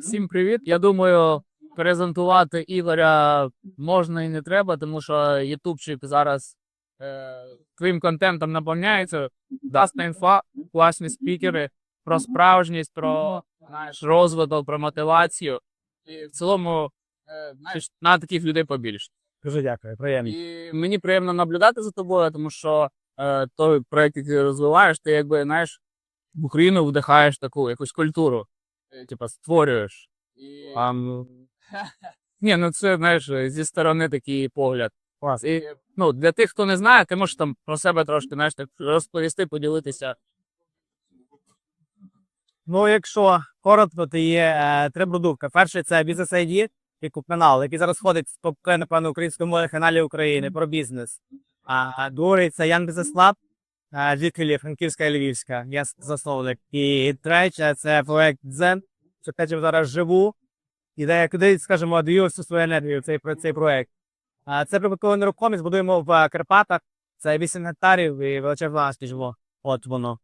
Всім привіт. Я думаю, презентувати Ігоря можна і не треба, тому що Ютубчик зараз е, твоїм контентом наповняється. Дасна інфа, класні спікери про справжність, про знаєш, розвиток, про мотивацію. І в цілому е, знаєш, на таких людей побільше. Дуже дякую, приємно. І мені приємно наблюдати за тобою, тому що е, той проект, який ти розвиваєш, ти якби знаєш, в Україну вдихаєш таку якусь культуру, типа створюєш. І... А, ну, Ні, ну це знаєш зі сторони такий погляд. клас. І ну для тих, хто не знає, ти можеш там про себе трошки знаєш, так розповісти, поділитися. Ну, якщо коротко, то є е, три продукти. Перший це бізнес ID, як канал, який зараз ходить в топ напевно, української мови каналі України про бізнес. А другий це Ян Бізнес Лаб, е, Франківська і Львівська, я засновник. І третє це проект Дзен, що те, чим зараз живу. І де я куди, скажімо, даю всю свою енергію в цей, цей проект. А це прибутковий нерухомість, будуємо в е, Карпатах. Це 8 гектарів і величезна живо. От воно.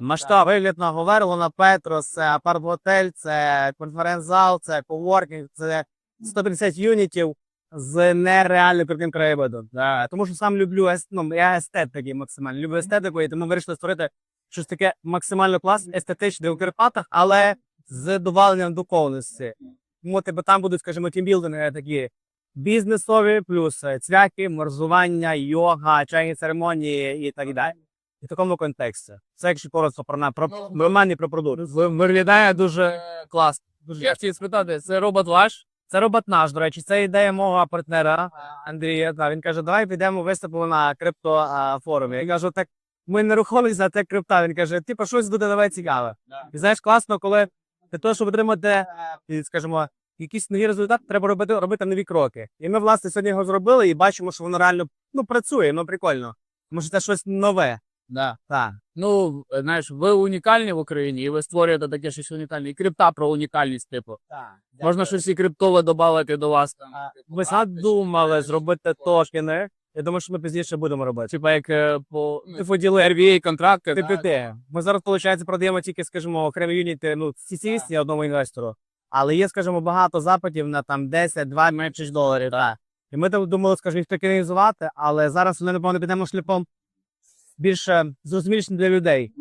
Масштаб вигляд на Говерло, на Петрос, це апарт-готель, це конференц-зал, це коворкінг, це 150 юнітів з нереально крутим краєвидом. Да. Тому що сам люблю ес- ну, я естет такий максимально. Люблю естетику, і тому вирішили створити щось таке максимально класне, естетичне у Карпатах, але з доваленням духовності. Тому тебе там будуть, скажімо, тімбілдинги такі бізнесові, плюс е, цвяки, морзування, йога, чайні церемонії і так далі. В такому контексті. Це якщо коротко про на про, про мене і про продукт. Ви- Виглядає дуже класно. Я хотів спитати, це робот ваш? Це робот наш, до речі, це ідея мого партнера Андрія. Да, він каже, давай підемо виступимо на криптофорумі. Я кажу, так ми не рухомість, а те крипта. Він каже, типу, щось буде давай цікаве. І знаєш, класно, коли для того, щоб отримати, скажімо, якісь нові результати, треба робити, робити нові кроки. І ми, власне, сьогодні його зробили і бачимо, що воно реально ну, працює, ну прикольно. Тому що це щось нове. Да. Так. Ну, е, знаєш, ви унікальні в Україні, і ви створюєте таке щось унікальне. І крипта про унікальність, типу. Можна щось і криптове додати до вас. Там, типу, Ми задумали зробити токени. Я думаю, що ми пізніше будемо робити. Типа як е, по Ти поділи RVA контракти. Типу те. Ми зараз, виходить, продаємо тільки, скажімо, окремі юніти, ну, CCS одному інвестору. Але є, скажімо, багато запитів на там 10, 2 менше доларів. Так. І ми там думали, скажімо, їх токенізувати, але зараз ми, напевно, підемо шляхом більше зрозумілішим для людей.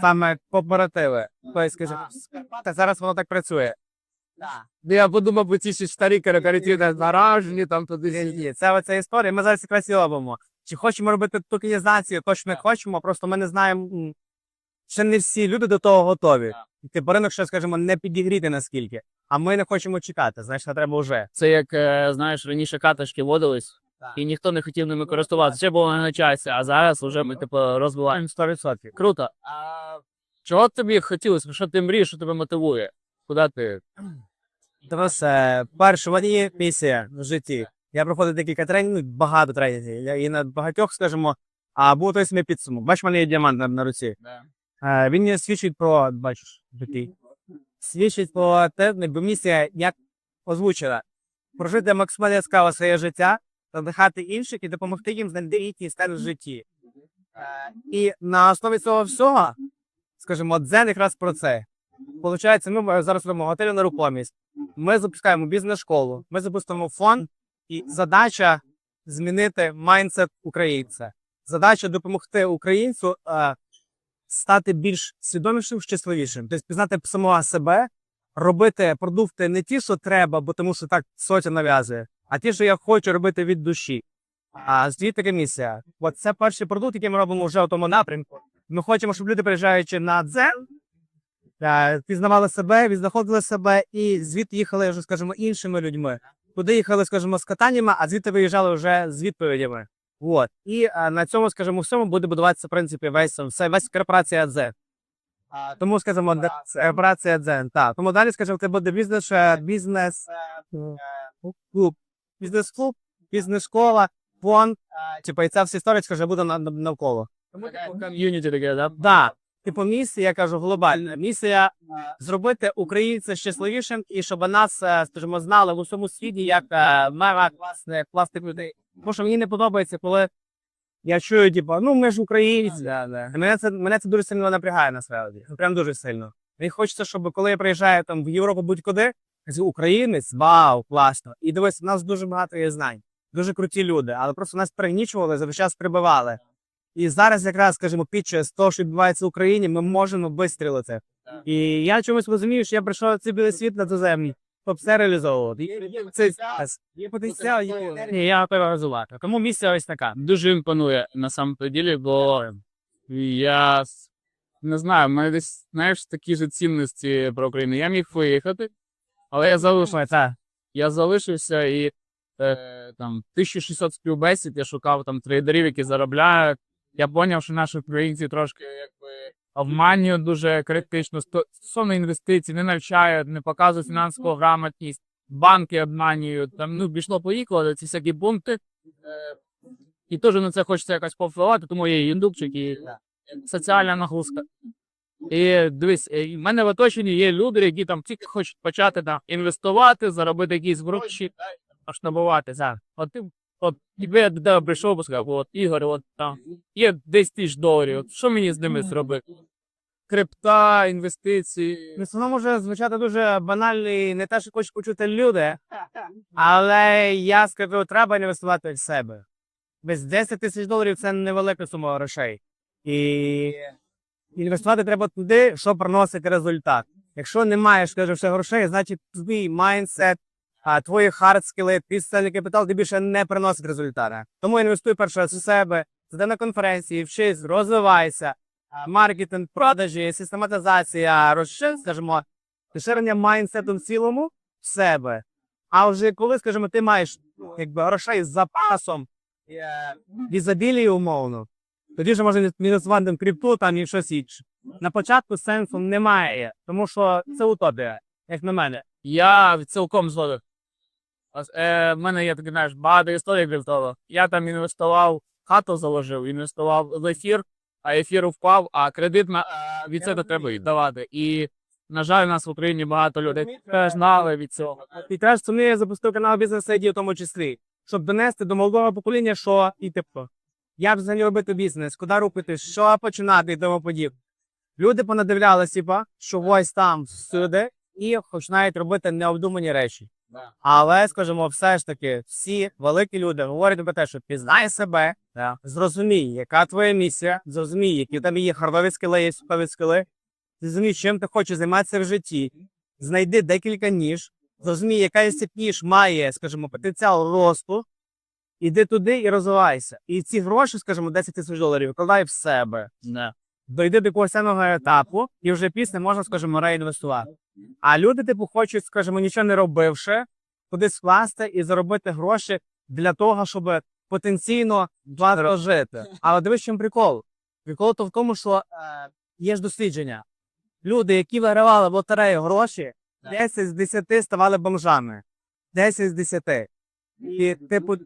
Саме кооперативи. Тобто, скажімо, та зараз воно так працює. Ну, Я подумав, бо ці ще старі карикатури заражені, там туди. Ні, ні, це оця історія. Ми зараз якраз і робимо. Чи хочемо робити токенізацію, точно не хочемо, просто ми не знаємо. м, Ще не всі люди до того готові. І Типу ринок ще, скажімо, не підігріти наскільки. А ми не хочемо чекати. Знаєш, не треба вже. Це як, е, знаєш, раніше каташки водились, Так. і ніхто не хотів ними користуватися. Ще було не на часі, а зараз вже ми типу розвиваємо. 100%. Круто. А чого тобі хотілося? Що ти мрієш, що тебе мотивує? Куди ти? Дивись, е, перше, в місія в житті. Я проходив декілька тренінгів, багато тренінгів. Я- І на багатьох, скажімо, а був той самий підсумок. Бачиш, в мене є діамант на, на руці. Е, Він мені свідчить про, бачиш, такий. Свідчить про те, якби місія як озвучена. Прожити максимально яскраво своє життя, надихати інших і допомогти їм знайти їхній стан в житті. Е, І на основі цього всього, скажімо, дзен якраз про це. Получається, ми зараз робимо готелю нерухомість. Ми запускаємо бізнес-школу, ми запустимо фонд, і задача змінити майндсет українця. Задача допомогти українцю е, стати більш свідомішим, щасливішим, тобто пізнати самого себе, робити продукти не ті, що треба, бо тому що так соця нав'язує, а ті, що я хочу робити від душі. А звідти така місія. От це перший продукт, який ми робимо вже в тому напрямку. Ми хочемо, щоб люди, приїжджаючи на дзен, е, пізнавали себе, відзнаходили себе і звідти їхали вже, скажімо, іншими людьми. Туди їхали, скажімо, з катаннями, а звідти виїжджали вже з відповідями. От. І е, на цьому, скажімо, всьому буде будуватися, в принципі, весь, все, весь корпорація Дзен. Тому, скажімо, корпорація Дзен. Так. Тому далі, скажімо, це буде бізнес, е, бізнес, е, клуб, бізнес-клуб, бізнес-школа, фонд. Типу, і ця вся історія, скажімо, буде на- на- навколо. Ком'юніті таке, да? Да. Типу, місія, я кажу, глобальна. Місія зробити українця щасливішим і щоб нас, е, скажімо, знали в усьому світі як е, мега класних, класних людей. Тому що мені не подобається, коли я чую, типу, ну ми ж українці. І Мене це мене це дуже сильно напрягає насправді. Прям дуже сильно. Мені хочеться, щоб коли я приїжджаю там в Європу будь-куди, українець, вау, класно. І дивись, у нас дуже багато є знань, дуже круті люди, але просто нас перегнічували, за весь час прибивали. І зараз, якраз, скажімо, під час того, що відбувається в Україні, ми можемо вистрілити. І я чомусь розумію, що я прийшов цей білий світ на туземні, щоб все реалізовувати. Є, є, цей час, є потенціал, є енергія. Ні, я готовий розвивати. Тому місія ось така. Дуже імпонує на самом ділі, бо я не знаю, в мене десь, знаєш, такі ж цінності про Україну. Я міг виїхати, але я залишився. Я залишився і е, там 1600 співбесід я шукав там трейдерів, які заробляють. Я зрозумів, що наші українці трошки якби обманюють дуже критично стосовно інвестицій, не навчають, не показують фінансову грамотність, банки обманюють. Там ну пішло поїхало, ці всякі пункти. Е, і теж на це хочеться якось повпливати, тому є індукчик і соціальна нагрузка. І дивись, е, в мене в оточенні є люди, які там тільки хочуть почати там інвестувати, заробити якісь гроші, масштабувати. зараз. От ти от якби я до тебе прийшов би сказав, от Ігор, от там є 10 тисяч доларів. От, що мені з ними зробити? Крипта, інвестиції. Ну, Воно може звучати дуже банально і не те, що хочуть почути люди, але я скажу, треба інвестувати в себе. Без 10 тисяч доларів це невелика сума грошей. І інвестувати треба туди, що приносить результат. Якщо не маєш, скажімо, грошей, значить твій майндсет, твої хардскіли, соціальний капітал тобі ще не приносить результату. Тому інвестуй перше в себе, сиди на конференції, вчись, розвивайся, маркетинг, продажі, систематизація, розшир, скажімо, розширення майндсету в цілому в себе. А вже коли, скажімо, ти маєш якби грошей з запасом е, в ізобілії умовно, тоді вже можна інвестувати в крипту там і щось інше. На початку сенсу немає, тому що це утопія, як на мене. Я цілком згоден. Ось, Е, в мене є такі, знаєш, багато історій криптово. Я там інвестував, хату заложив, інвестував в ефір, а ефір впав, а кредит на е, від цього треба віддавати. І, на жаль, у нас в Україні багато людей теж знали від цього. І теж тому я запустив канал бізнес ID в тому числі, щоб донести до молодого покоління, що і типу, як взагалі робити бізнес, куди рухати, що починати і тому подібне. Люди понадивлялися, що ось там всюди, і починають робити необдумані речі. Да. Але, скажімо, все ж таки, всі великі люди говорять про те, що пізнай себе, зрозумій, яка твоя місія, зрозумій, які в тебе є хардові скили, є супові скили, зрозумій, чим ти хочеш займатися в житті, знайди декілька ніж, зрозумій, яка із цих ніж має, скажімо, потенціал росту, іди туди і розвивайся. І ці гроші, скажімо, 10 тисяч доларів, вкладай в себе. Да. Дойди до якогось етапу, і вже після можна, скажімо, реінвестувати. А люди, типу, хочуть, скажімо, нічого не робивши, кудись вкласти і заробити гроші для того, щоб потенційно багато жити. Але дивись, чому прикол. Прикол то в тому, що е, є ж дослідження. Люди, які вигравали в лотерею гроші, 10 з 10 ставали бомжами. 10 з 10. І, типу,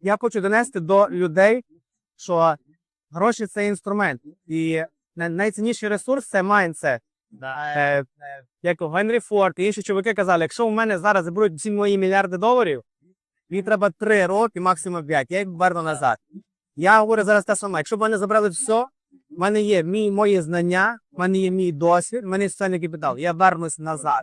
я хочу донести до людей, що гроші це інструмент. І найцінніший ресурс це майндсет. Е, е, як Генрі Форд і інші чоловіки казали, якщо у мене зараз заберуть всі мої мільярди доларів, мені треба 3 роки, максимум 5, я їх верну назад. Я говорю зараз те саме, якщо б мене забрали все, в мене є мій, мої знання, в мене є мій досвід, в мене є соціальний капітал, я вернусь назад.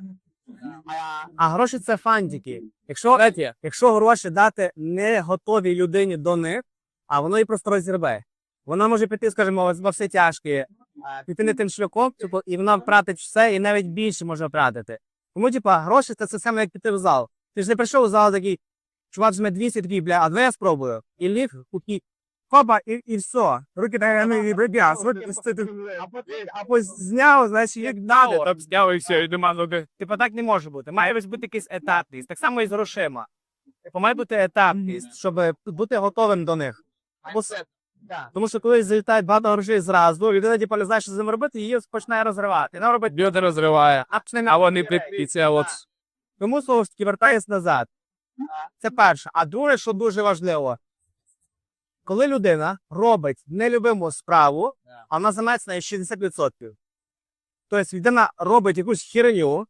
А, а гроші це фантики. Якщо, якщо гроші дати не готовій людині до них, а воно її просто розірве. Вона може піти, скажімо, во все тяжкі, а, піти не тим шляхом, типу, і вона втратить все, і навіть більше може втратити. Тому, типа, гроші це, це саме як піти в зал. Ти ж не прийшов у зал такий, чувак візьме 200 такий, бля, а давай я спробую. І ліг, куки, хопа, і, і все. Руки так не відбребя, або зняв, значить, як дало. Там зняв і все, і нема ноги. Типа так не може бути. Має бути якийсь етапність. Так само і з грошима. Типу, має бути етапність, щоб бути готовим до них. Або Тому що коли залітають багато грошей зразу, людина типу, не знає, що з ним робити, її починає розривати. Вона робить Люди розриває, а почне а вони припіться. От Тому слово ж таки вертається назад. Це перше. А друге, що дуже важливо, коли людина робить нелюбиму справу, а вона займається нею 60%. Тобто людина робить якусь херню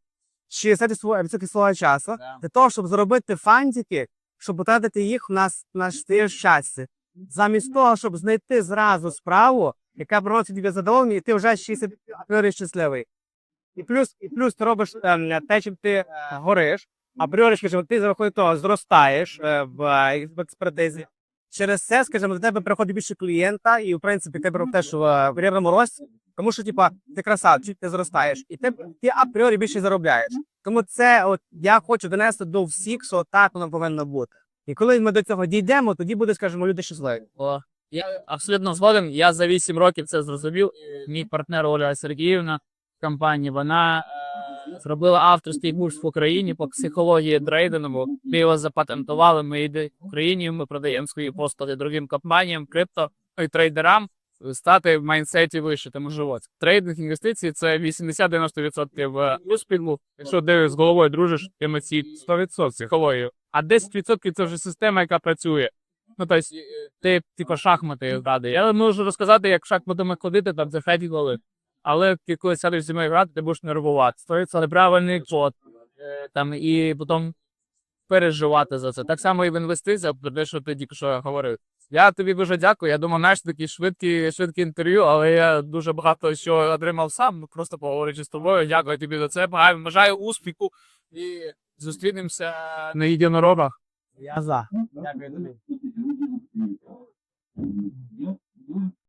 60% свого часу для того, щоб заробити фантики, щоб потратити їх на, с- на своє щастя. Замість того, щоб знайти зразу справу, яка приносить тобі задоволення, і ти вже 60 апріорі щасливий. І плюс, і плюс ти робиш ем, те, чим ти е, гориш, апріорі, скажімо, ти за рахунок того зростаєш е, е, в експертизі. Через це, скажімо, до тебе приходить більше клієнта, і в принципі ти береш теж в кар'єрному рості, тому що, типа, ти красавчик, ти зростаєш, і ти, ти апріорі більше заробляєш. Тому це от я хочу донести до всіх, що так воно повинно бути. І коли ми до цього дійдемо, тоді буде, скажімо, люди щасливі. О, я абсолютно згоден. Я за 8 років це зрозумів. Мій партнер Оля Сергіївна в компанії, вона е, зробила авторський курс в Україні по психології трейдингу. Ми його запатентували. Ми йдемо в Україні, ми продаємо свої послуги другим компаніям, крипто і трейдерам. Стати в майнсеті вище, тому що от трейдинг інвестиції це 80-90% успіху. Якщо ти з головою дружиш, емоцій 100% психологію. А 10% це вже система, яка працює. Ну, тобто, е, ти, типу, шахмати грати. Я можу розказати, як шахматами ходити, там це коли. Але ти коли сядеш зі мною грати, ти будеш нервувати. Стоїться неправильний код. е, Там, і потім переживати за це. Так само і в інвестиціях, про те, що ти тільки що говорив. Я тобі дуже дякую. Я думаю, знаєш, такі швидкі, швидкі інтерв'ю, але я дуже багато що отримав сам, ну, просто поговорити з тобою. Дякую тобі за це. Бажаю- Бажаю успіху і зустрінемося на єдинорогах. Я за. Дякую тобі.